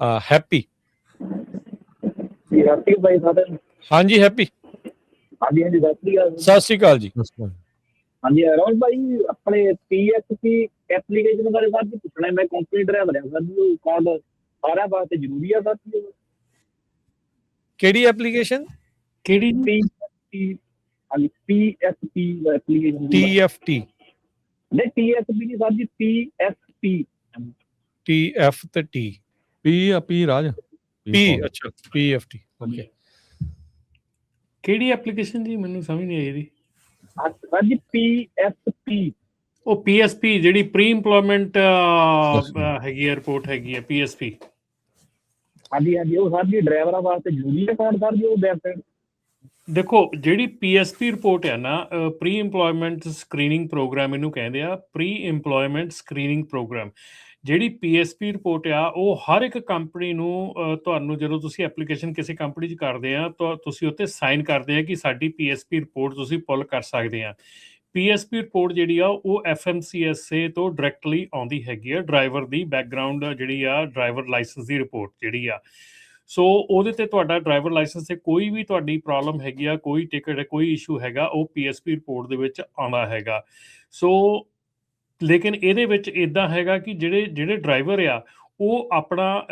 Happy ਜੀ ਰਾਤੀ ਬਾਈ ਸਾਡੇ ਹਾਂਜੀ ਹੈਪੀ ਹਾਂਜੀ ਹਾਂਜੀ ਦੱਸਦੀ ਆ ਸਤਿ ਸ਼੍ਰੀ ਅਕਾਲ ਜੀ ਹਾਂਜੀ ਰੋਹਨ ਭਾਈ ਆਪਣੇ ਪੀਐਸਪੀ ਐਪਲੀਕੇਸ਼ਨ ਬਾਰੇ ਸਰ ਜੀ ਪੁੱਛਣਾ ਹੈ। ਮੈਂ ਕੰਪਨੀ ਡਰਾਈਵਰ ਹਾਂ ਸਰ ਜੀ ਕਾਰਡ ਸਾਰਿਆਂ ਵਾਸਤੇ ਜ਼ਰੂਰੀ ਆ ਸਰ ਜੀ ਕਿਹੜੀ ਐਪਲੀਕੇਸ਼ਨ ਕਿਹੜੀ ਪੀਐਸਪੀ ਹਾਂਜੀ ਪੀਐਸਪੀ ਐਪਲੀਕੇਸ਼ਨ TFT ਨਹੀਂ ਪੀਐਸਪੀ ਨਹੀਂ ਸਰ ਜੀ ਪੀਐਸਪੀ TF ਤੇ T ਪੀ ਆ ਪੀ ਰਾਜ। P ਅੱਛਾ। PFT ਓਕੇ ਕਿਹੜੀ ਐਪਲੀਕੇਸ਼ਨ ਜੀ? ਮੈਨੂੰ ਸਮਝ ਨਹੀਂ ਆਈ ਇਹਦੀ। ਸਰ ਜੀ ਪੀਐਸਪੀ ਉਹ PSP ਜਿਹੜੀ ਪ੍ਰੀ ਇੰਪਲੋਇਮੈਂਟ Yes, ਹੈਗੀ ਰਿਪੋਰਟ ਹੈਗੀ ਹੈ PSP ਹਾਂਜੀ ਹਾਂਜੀ ਉਹ ਸਰ ਜੀ ਡਰਾਈਵਰਾਂ ਵਾਸਤੇ ਜ਼ਰੂਰੀ ਹੈ ਕਾਰਡ ਸਰ ਜੀ ਉਹ ਵੈਬਸਾਈਟ ਦੇਖੋ ਜਿਹੜੀ PSP ਰਿਪੋਰਟ ਹੈ ਨਾ ਪ੍ਰੀ ਇੰਪਲੋਇਮੈਂਟ ਸਕਰੀਨਿੰਗ ਪ੍ਰੋਗਰਾਮ ਇਹਨੂੰ ਕਹਿੰਦੇ ਆ ਪ੍ਰੀ ਇੰਪਲੋਇਮੈਂਟ ਸਕਰੀਨਿੰਗ ਪ੍ਰੋਗਰਾਮ ਜਿਹੜੀ PSP ਰਿਪੋਰਟ ਆ, ਉਹ ਹਰ ਇੱਕ ਕੰਪਨੀ ਨੂੰ ਤੁਹਾਨੂੰ ਜਦੋਂ ਤੁਸੀਂ ਐਪਲੀਕੇਸ਼ਨ ਕਿਸੇ ਕੰਪਨੀ 'ਚ ਕਰਦੇ ਆ ਤਾਂ ਤੁਸੀਂ ਉੱਤੇ ਸਾਈਨ ਕਰਦੇ ਆ ਕਿ ਸਾਡੀ PSP ਰਿਪੋਰਟ ਤੁਸੀਂ ਪੁੱਲ ਕਰ ਸਕਦੇ ਆ। PSP ਰਿਪੋਰਟ ਜਿਹੜੀ ਆ, ਉਹ FMCSA ਤੋਂ ਡਾਇਰੈਕਟਲੀ ਆਉਂਦੀ ਹੈਗੀ ਆ ਡਰਾਈਵਰ ਦੀ ਬੈਕਗ੍ਰਾਉਂਡ ਜਿਹੜੀ ਆ ਡਰਾਈਵਰ ਲਾਇਸੈਂਸ ਦੀ ਰਿਪੋਰਟ ਜਿਹੜੀ ਆ। ਸੋ ਉਹਦੇ ਤੇ ਤੁਹਾਡਾ ਡਰਾਈਵਰ ਲਾਇਸੈਂਸ ਤੇ ਕੋਈ ਵੀ ਤੁਹਾਡੀ ਪ੍ਰੋਬਲਮ ਹੈਗੀ ਆ, ਕੋਈ ਟਿਕਟ ਕੋਈ ਇਸ਼ੂ ਹੈਗਾ, ਉਹ PSP ਰਿਪੋਰਟ ਦੇ ਵਿੱਚ ਆਉਂਦਾ ਹੈਗਾ। ਸੋ ਲੇਕਿਨ ਇਹਦੇ ਵਿੱਚ ਇਦਾਂ ਹੈਗਾ ਕਿ ਜਿਹੜੇ ਜਿਹੜੇ ਡਰਾਈਵਰ ਆ ਉਹ ਆਪਣਾ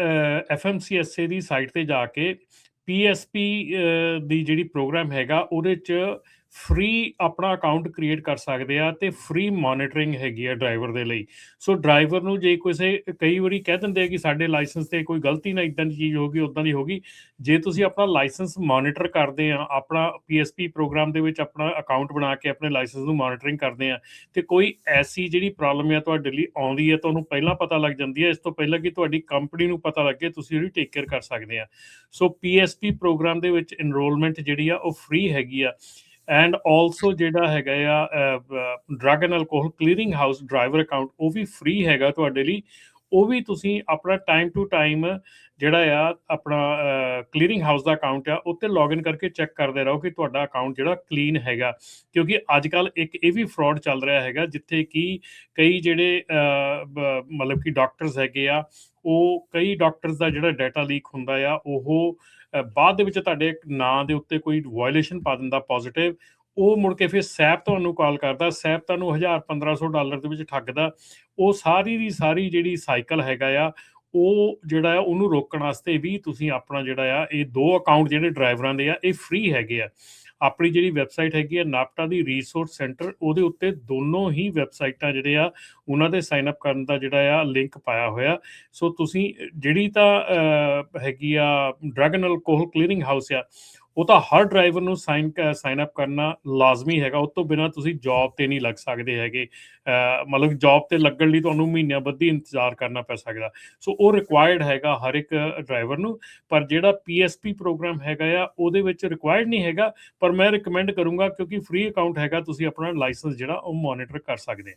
FMCSA ਦੀ ਸਾਈਟ ਤੇ ਜਾ ਕੇ PSP ਅਹ, ਦੀ ਜਿਹੜੀ ਪ੍ਰੋਗਰਾਮ ਹੈਗਾ ਉਹਦੇ ਚ ਫ੍ਰੀ ਆਪਣਾ ਅਕਾਊਂਟ ਕ੍ਰੀਏਟ ਕਰ ਸਕਦੇ ਆ ਤੇ ਫ੍ਰੀ ਮੋਨੀਟਰਿੰਗ ਹੈਗੀ ਆ ਡਰਾਈਵਰ ਦੇ ਲਈ। ਸੋ ਡਰਾਈਵਰ ਨੂੰ ਜੇ ਕਿਸੇ, ਕਈ ਵਾਰੀ ਕਹਿ ਦਿੰਦੇ ਆ ਕਿ ਸਾਡੇ ਲਾਇਸੈਂਸ ਤੇ ਕੋਈ ਗਲਤੀ ਨਾ ਇਦਾਂ ਦੀ ਚੀਜ਼ ਹੋਗੀ ਉਦਾਂ ਦੀ ਹੋਗੀ ਜੇ ਤੁਸੀਂ ਆਪਣਾ ਲਾਇਸੈਂਸ ਮੋਨੀਟਰ ਕਰਦੇ ਆ, ਆਪਣਾ PSP ਪ੍ਰੋਗਰਾਮ ਦੇ ਵਿੱਚ ਆਪਣਾ ਅਕਾਊਂਟ ਬਣਾ ਕੇ ਆਪਣੇ ਲਾਇਸੈਂਸ ਨੂੰ ਮੋਨੀਟਰਿੰਗ ਕਰਦੇ ਆ, ਤੇ ਕੋਈ ਐਸੀ ਜਿਹੜੀ ਪ੍ਰੋਬਲਮ ਆ ਤੁਹਾਡੇ ਲਈ ਆਉਂਦੀ ਹੈ ਤੁਹਾਨੂੰ ਪਹਿਲਾਂ ਪਤਾ ਲੱਗ ਜਾਂਦੀ ਹੈ ਇਸ ਤੋਂ ਪਹਿਲਾਂ ਕਿ ਤੁਹਾਡੀ ਕੰਪਨੀ ਨੂੰ ਪਤਾ ਲੱਗੇ, ਤੁਸੀਂ ਉਹਦੀ ਟੇਕ ਕੇਅਰ ਕਰ ਸਕਦੇ ਆ। ਸੋ PSP ਪ੍ਰੋਗਰਾਮ ਦੇ ਵਿੱਚ ਇਨਰੋਲਮੈਂਟ ਜਿਹੜੀ ਆ, ਉਹ ਫ੍ਰੀ ਹੈਗੀ ਆ। ਐਂਡ ਆਲਸੋ ਜਿਹੜਾ ਹੈਗਾ ਆ drug and alcohol clearing house driver account ਉਹ ਵੀ ਫ੍ਰੀ ਹੈਗਾ ਤੁਹਾਡੇ ਲਈ। ਉਹ ਵੀ ਤੁਸੀਂ ਆਪਣਾ ਟਾਈਮ ਟੂ ਟਾਈਮ ਜਿਹੜਾ ਆ, ਆਪਣਾ ਕਲੀਅਰਿੰਗ ਹਾਊਸ ਦਾ ਅਕਾਊਂਟ ਆ, ਉੱਤੇ ਲੌਗਇਨ ਕਰਕੇ ਚੈੱਕ ਕਰਦੇ ਰਹੋ ਕਿ ਤੁਹਾਡਾ ਅਕਾਊਂਟ ਜਿਹੜਾ ਕਲੀਨ ਹੈਗਾ। ਕਿਉਂਕਿ ਅੱਜ ਕੱਲ ਇੱਕ ਇਹ ਵੀ ਫਰਾਡ ਚੱਲ ਰਿਹਾ ਹੈਗਾ, ਜਿੱਥੇ ਕਿ ਕਈ ਜਿਹੜੇ ਮਤਲਬ ਕਿ ਡਾਕਟਰਸ ਹੈਗੇ ਆ, ਉਹ ਕਈ ਡਾਕਟਰਸ ਦਾ ਜਿਹੜਾ ਡਾਟਾ ਲੀਕ ਹੁੰਦਾ ਆ, ਉਹ ਬਾਅਦ ਦੇ ਵਿੱਚ ਤੁਹਾਡੇ ਨਾਂ ਦੇ ਉੱਤੇ ਕੋਈ ਵਾਇਓਲੇਸ਼ਨ ਪਾ ਦਿੰਦਾ ਪੋਜ਼ਿਟਿਵ ਉਹ ਮੁੜ ਕੇ ਫਿਰ ਸੈਪ ਤੁਹਾਨੂੰ ਕਾਲ ਕਰਦਾ ਸੈਪ ਤੁਹਾਨੂੰ 1000 1500 ਡਾਲਰ ਦੇ ਵਿੱਚ ਠੱਗਦਾ। ਉਹ ਸਾਰੀ ਦੀ ਸਾਰੀ ਜਿਹੜੀ ਸਾਈਕਲ ਹੈਗਾ ਆ, ਉਹ ਜਿਹੜਾ ਆ ਉਹਨੂੰ ਰੋਕਣ ਵਾਸਤੇ ਵੀ ਤੁਸੀਂ ਆਪਣਾ ਜਿਹੜਾ ਆ, ਇਹ ਦੋ ਅਕਾਊਂਟ ਜਿਹੜੇ ਡਰਾਈਵਰਾਂ ਦੇ ਆ, ਇਹ ਫ੍ਰੀ ਹੈਗੇ ਆ। ਆਪਣੀ ਜਿਹੜੀ ਵੈਬਸਾਈਟ ਹੈਗੀ ਆ, ਨਾਪਟਾ ਦੀ ਰਿਸੋਰਸ ਸੈਂਟਰ ਉਹਦੇ ਉੱਤੇ ਦੋਨੋਂ ਹੀ ਵੈਬਸਾਈਟਾਂ ਜਿਹੜੇ ਆ, ਉਹਨਾਂ ਦੇ ਸਾਈਨ ਅਪ ਕਰਨ ਦਾ ਜਿਹੜਾ ਆ ਲਿੰਕ ਪਾਇਆ ਹੋਇਆ। ਸੋ ਤੁਸੀਂ ਜਿਹੜੀ ਤਾਂ ਹੈਗੀ ਆ ਡਰੈਗਨ ਅਲਕੋਹਲ ਕਲੀਅਰਿੰਗ ਹਾਊਸ ਆ ਉਹ ਤਾਂ ਹਰ ਡਰਾਈਵਰ ਨੂੰ ਸਾਈਨ ਸਾਈਨ ਅਪ ਕਰਨਾ ਲਾਜ਼ਮੀ ਹੈਗਾ। ਉਸ ਤੋਂ ਬਿਨਾ ਤੁਸੀਂ ਜੌਬ ਤੇ ਨਹੀਂ ਲੱਗ ਸਕਦੇ ਹੈਗੇ। ਮਤਲਬ ਜੌਬ ਤੇ ਲੱਗਣ ਲਈ ਤੁਹਾਨੂੰ ਮਹੀਨਿਆਂ ਬੱਧੀ ਇੰਤਜ਼ਾਰ ਕਰਨਾ ਪੈ ਸਕਦਾ। ਸੋ ਉਹ ਰਿਕੁਆਇਰਡ ਹੈਗਾ ਹਰ ਇੱਕ ਡਰਾਈਵਰ ਨੂੰ। ਪਰ ਜਿਹੜਾ PSP ਪ੍ਰੋਗਰਾਮ ਹੈਗਾ ਆ, ਉਹਦੇ ਵਿੱਚ ਰਿਕੁਆਇਰਡ ਨਹੀਂ ਹੈਗਾ। ਪਰ ਮੈਂ ਰეკਮੈਂਡ ਕਰੂੰਗਾ ਕਿਉਂਕਿ ਫ੍ਰੀ ਅਕਾਊਂਟ ਹੈਗਾ, ਤੁਸੀਂ ਆਪਣਾ ਲਾਇਸੈਂਸ ਜਿਹੜਾ ਉਹ ਮੋਨੀਟਰ ਕਰ ਸਕਦੇ ਹੋ।